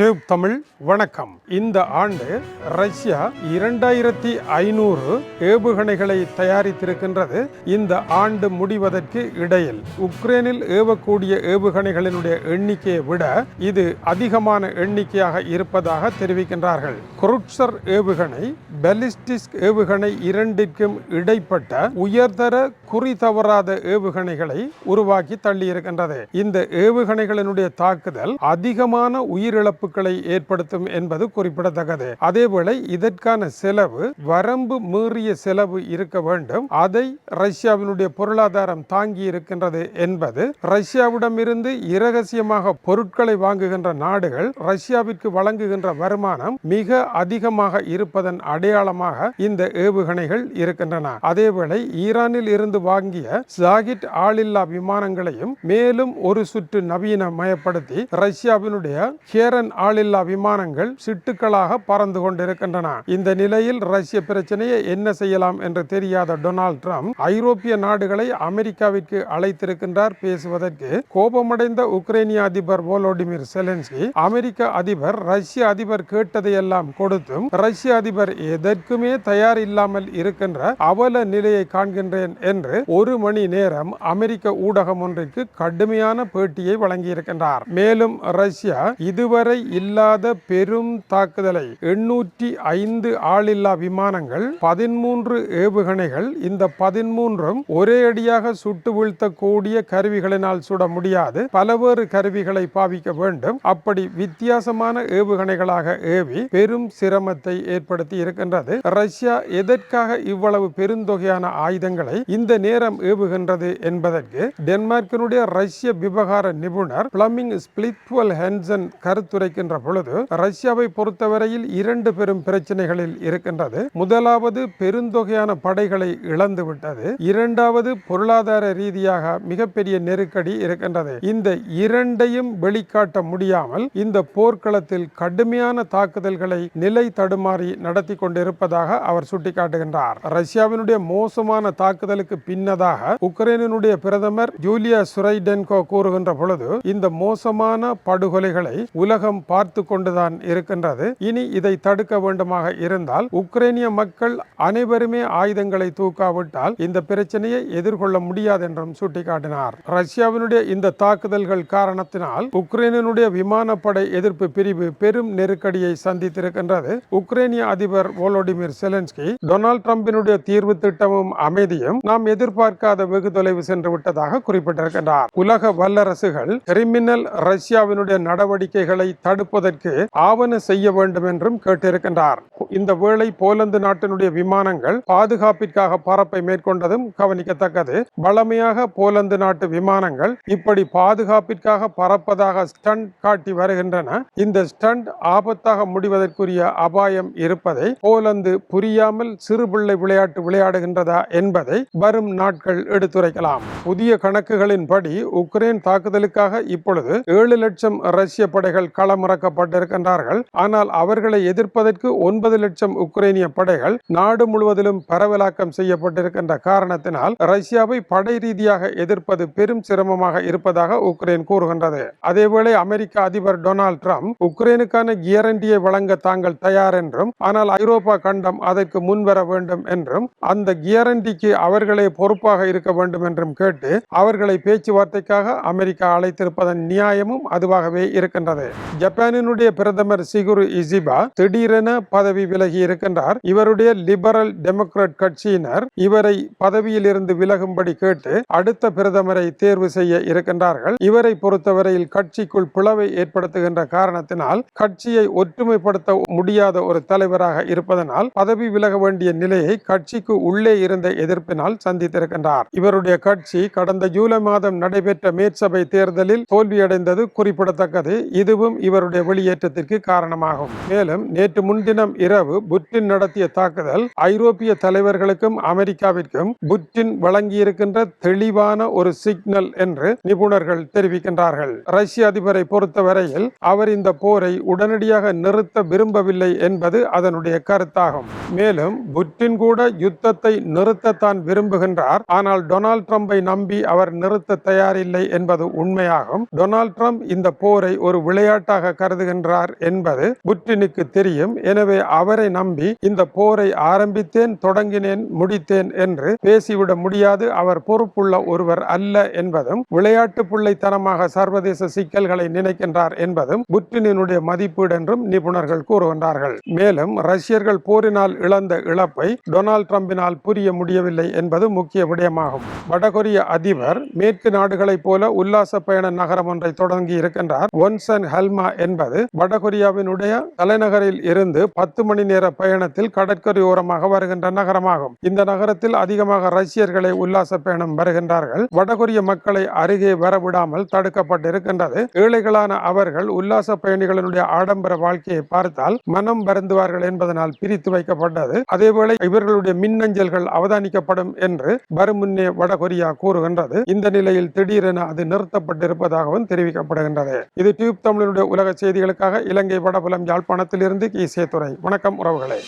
Tube Tamil வணக்கம். இந்த ஆண்டு ரஷ்யா இரண்டாயிரத்தி ஐநூறு ஏவுகணைகளை தயாரித்திருக்கின்றது. இந்த ஆண்டு முடிவதற்கு இடையில் உக்ரைனில் ஏவக்கூடிய ஏவுகணைகளினுடைய எண்ணிக்கையை விட இது அதிகமான எண்ணிக்கையாக இருப்பதாக தெரிவிக்கின்றார்கள். குருட்சர் ஏவுகணை பெலிஸ்டிக் ஏவுகணை இரண்டிற்கும் இடைப்பட்ட உயர்தர குறி தவறாத ஏவுகணைகளை உருவாக்கி தள்ளியிருக்கின்றது இந்த ஏவுகணைகளினுடைய தாக்குதல் அதிகமான உயிரிழப்புகளை ஏற்படுத்தும் என்பது குறிப்பிடத்தக்கது. அதேவேளை இதற்கான செலவு வரம்பு மீறிய செலவு இருக்க வேண்டும். அதை ரஷ்யாவினுடைய பொருளாதாரம் தாங்கி இருக்கின்றது என்பது ரஷ்யாவிடமிருந்து இரகசியமாக பொருட்களை வாங்குகின்ற நாடுகள் ரஷ்யாவிற்கு வழங்குகின்ற வருமானம் மிக அதிகமாக இருப்பதன் அடையாளமாக இந்த ஏவுகணைகள் இருக்கின்றன. அதேவேளை ஈரானில் இருந்து வாங்கிய ஜாகிட் ஆளில்லா விமானங்களையும் மேலும் ஒரு சுற்று நவீனமயப்படுத்தி ரஷ்யாவினுடைய ஹேரன் ஆளில்லா விமானங்கள் சிட்டுக்களாக பறந்து கொண்டிருக்கின்றன. இந்த நிலையில் ரஷ்ய பிரச்சனையை என்ன செய்யலாம் என்று தெரியாத டொனால்ட் ட்ரம்ப் ஐரோப்பிய நாடுகளை அமெரிக்காவிற்கு அழைத்திருக்கின்றார். பேசுவதற்கு கோபமடைந்த உக்ரைனிய அதிபர் வோலோடிமிர் செலன்ஸ்கி அமெரிக்க அதிபர் ரஷ்ய அதிபர் கேட்டதையெல்லாம் கொடுத்தும் ரஷ்ய அதிபர் எதற்குமே தயார் இல்லாமல் இருக்கின்ற அவல நிலையை காண்கின்றேன் என்று ஒரு மணி நேரம் அமெரிக்க ஊடகம் ஒன்றிற்கு கடுமையான பேட்டியை வழங்கியிருக்கின்றார். மேலும் ரஷ்யா இதுவரை இல்லாத பெரும் தாக்குதலை எண்ணூற்றி ஐந்து ஆளில்லா விமானங்கள் பதிமூன்று ஏவுகணைகள் இந்த பதிமூன்றும் ஒரே அடியாக சுட்டு வீழ்த்தக்கூடிய கருவிகளினால் சுட முடியாது. பலவேறு கருவிகளை பாவிக்க வேண்டும். அப்படி வித்தியாசமான ஏவுகணைகளாக ஏவி பெரும் சிரமத்தை ஏற்படுத்தி இருக்கின்றது. ரஷ்யா எதற்காக இவ்வளவு பெருந்தொகையான ஆயுதங்களை இந்த நேரம் ஏவுகின்றது என்பதற்கு டென்மார்க்கினுடைய ரஷ்ய விவகார நிபுணர் பிளமிங் ஸ்பிளிட்வல் ஹென்சன் கருத்துரைக்கின்ற பொழுது ரஷ்யாவை பொறுத்தவரையில் இரண்டு பெரும் பிரச்சனைகளில் இருக்கின்றது. முதலாவது பெருந்தொகையான படைகளை இழந்து விட்டது. இரண்டாவது பொருளாதார ரீதியாக மிகப்பெரிய நெருக்கடி இருக்கின்றது. இந்த இரண்டையும் வெளிக்காட்ட முடியாமல் இந்த போர்க்களத்தில் கடுமையான தாக்குதல்களை நிலை தடுமாறி நடத்தி கொண்டிருப்பதாக அவர் சுட்டிக்காட்டுகின்றார். ரஷ்யாவினுடைய மோசமான தாக்குதலுக்கு பின்னதாக உக்ரைனுடைய பிரதமர் ஜூலியா சுரைடென்கோ கூறுகின்ற பொழுது இந்த மோசமான படுகொலைகளை உலகம் பார்த்து கொண்டுதான் இருக்கின்றது. இனி இதை தடுக்க வேண்டுமாக இருந்தால் உக்ரைனிய மக்கள் அனைவருமே ஆயுதங்களை தூக்காவிட்டால் இந்த பிரச்சனையை எதிர்கொள்ள முடியாது என்றும் சுட்டிக்காட்டினார். ரஷ்யாவினுடைய இந்த தாக்குதல்கள் காரணத்தினால் உக்ரைனுடைய விமானப்படை எதிர்ப்பு பிரிவு பெரும் நெருக்கடியை சந்தித்திருக்கின்றது. உக்ரைனிய அதிபர் வோலோடிமிர் செலன்ஸ்கி டொனால்ட் ட்ரம்பினுடைய தீர்வு திட்டமும் அமைதியும் நாம் எதிர்பார்க்காத வெகு தொலைவு சென்று விட்டதாக குறிப்பிட்டிருக்கின்றார். உலக வல்லரசுகள் கிரிமினல் ரஷ்யாவினுடைய நடவடிக்கைகளை தடுப்பதற்கு ஆவண செய்ய வேண்டும் என்றும் கேட்டிருக்கின்றார். இந்த வேளை போலந்து நாட்டினுடைய விமானங்கள் பாதுகாப்பிற்காக பறப்பை மேற்கொண்டதும் கவனிக்கத்தக்கது. வளமையாக போலந்து நாட்டு விமானங்கள் இப்படி பாதுகாப்பிற்காக பறப்பதாக ஸ்டண்ட் காட்டி வருகின்றன. இந்த ஸ்டண்ட் ஆபத்தாக முடிவதற்குரிய அபாயம் இருப்பதை போலந்து புரியாமல் சிறுபிள்ளை விளையாட்டு விளையாடுகின்றதா என்பதை வரும் நாட்கள் எடுத்துரைக்கலாம். புதிய கணக்குகளின்படி உக்ரைன் தாக்குதலுக்காக இப்பொழுது ஏழு லட்சம் ரஷ்ய படைகள் களமிறக்கப்பட்டிருக்கின்றார்கள். ஆனால் அவர்களை எதிர்ப்பதற்கு ஒன்பது லட்சம் உக்ரைனிய படைகள் நாடு முழுவதிலும் பரவலாக்கம் செய்யப்பட்டிருக்கின்ற காரணத்தினால் ரஷ்யாவை படை ரீதியாக எதிர்ப்பது பெரும் சிரமமாக இருப்பதாக உக்ரைன் கூறுகின்றது. அதேவேளை அமெரிக்க அதிபர் டொனால்ட் ட்ரம்ப் உக்ரைனுக்கான கியரண்டியை வழங்க தாங்கள் தயார் என்றும் ஆனால் ஐரோப்பா கண்டம் அதற்கு முன்வர வேண்டும் என்றும் அந்த கியரண்டிக்கு அவர்களே பொறுப்பாக இருக்க வேண்டும் என்றும் கேட்டு அவர்களை பேச்சுவார்த்தைக்காக அமெரிக்கா அழைத்திருப்பதன் நியாயமும் அதுவாகவே இருக்கின்றது. ஜப்பானினுடைய பிரதமர் சிகுரு இசிபா திடீரென பதவி விலகி இருக்கின்றார். இவருடைய லிபரல் டெமோக்ராட் கட்சியினர் இவரை பதவியில் இருந்து விலகும்படி கேட்டு அடுத்த பிரதமரை தேர்வு செய்ய இருக்கின்றார்கள். இவரை பொறுத்தவரையில் கட்சிக்குள் பிளவை ஏற்படுத்துகின்ற காரணத்தினால் கட்சியை ஒற்றுமைப்படுத்த முடியாத ஒரு தலைவராக இருப்பதனால் பதவி விலக வேண்டிய நிலையை கட்சிக்கு உள்ளே இருந்த எதிர்ப்பினால் சந்தி சந்தித்திருக்கின்றார் இவருடைய கட்சி கடந்த ஜூலை மாதம் நடைபெற்ற மேற்சபை தேர்தலில் தோல்வியடைந்தது குறிப்பிடத்தக்கது. இதுவும் இவருடைய வெளியேற்றத்திற்கு காரணமாகும். மேலும் நேற்று முன்தினம் இரவு புட்டின் நடத்திய தாக்குதல் ஐரோப்பிய தலைவர்களுக்கும் அமெரிக்காவிற்கும் புட்டின் வழங்கியிருக்கின்ற தெளிவான ஒரு சிக்னல் என்று நிபுணர்கள் தெரிவிக்கின்றார்கள். ரஷ்ய அதிபரை பொறுத்தவரையில் அவர் இந்த போரை உடனடியாக நிறுத்த விரும்பவில்லை என்பது அதனுடைய கருத்தாகும். மேலும் புட்டின் கூட யுத்தத்தை நிறுத்தத்தான் விரும்புகின்ற சென்றார் ஆனால் டொனால்ட் ட்ரம்பை நம்பி அவர் நிறுத்த தயாரில்லை என்பது உண்மையாகும். டொனால்ட் ட்ரம்ப் இந்த போரை ஒரு விளையாட்டாக கருதுகின்றார் என்பது புட்டினுக்கு தெரியும். எனவே அவரை நம்பி இந்த போரை ஆரம்பித்தேன் தொடங்கினேன் முடித்தேன் என்று பேசிவிட முடியாது. அவர் பொறுப்புள்ள ஒருவர் அல்ல என்பதும் விளையாட்டு பிள்ளைத்தனமாக சர்வதேச சிக்கல்களை நினைக்கின்றார் என்பதும் புட்டினுடைய மதிப்பீடு என்றும் நிபுணர்கள் கூறுகின்றார்கள். மேலும் ரஷ்யர்கள் போரினால் இழந்த இழப்பை டொனால்ட் ட்ரம்பினால் புரிய முடியவில்லை என்பது முக்கிய விடயமாகும். வடகொரிய அதிபர் மேற்கு நாடுகளைப் போல உல்லாச பயண நகரம் ஒன்றை தொடங்கி இருக்கின்றார். ஒன்சன் ஹல்மா என்பது வடகொரியாவினுடைய தலைநகரில் இருந்து பத்து மணி நேர பயணத்தில் கடற்கரையோரமாக வருகின்ற நகரமாகும். இந்த நகரத்தில் அதிகமாக ரஷ்யர்களை உல்லாச பயணம் வருகின்றார்கள். வடகொரிய மக்களை அருகே வரவிடாமல் தடுக்கப்பட்டிருக்கின்றது. ஏழைகளான அவர்கள் உல்லாச பயணிகளினுடைய ஆடம்பர வாழ்க்கையை பார்த்தால் மனம் வருந்துவார்கள் என்பதனால் பிரித்து வைக்கப்பட்டது. அதேவேளை இவர்களுடைய மின்னஞ்சல்கள் அவதானிக்கப்படும் என்று வருமுன்னே வடகொரியா கூறுகின்றது. இந்த நிலையில் திடீரென அது நிறுத்தப்பட்டிருப்பதாகவும் தெரிவிக்கப்படுகின்றது. இது டியூப் தமிழனுடைய உலக செய்திகளுக்காக இலங்கை வடபுலம் யாழ்ப்பாணத்திலிருந்து கி. சேத்துறை வணக்கம் உறவுகளே.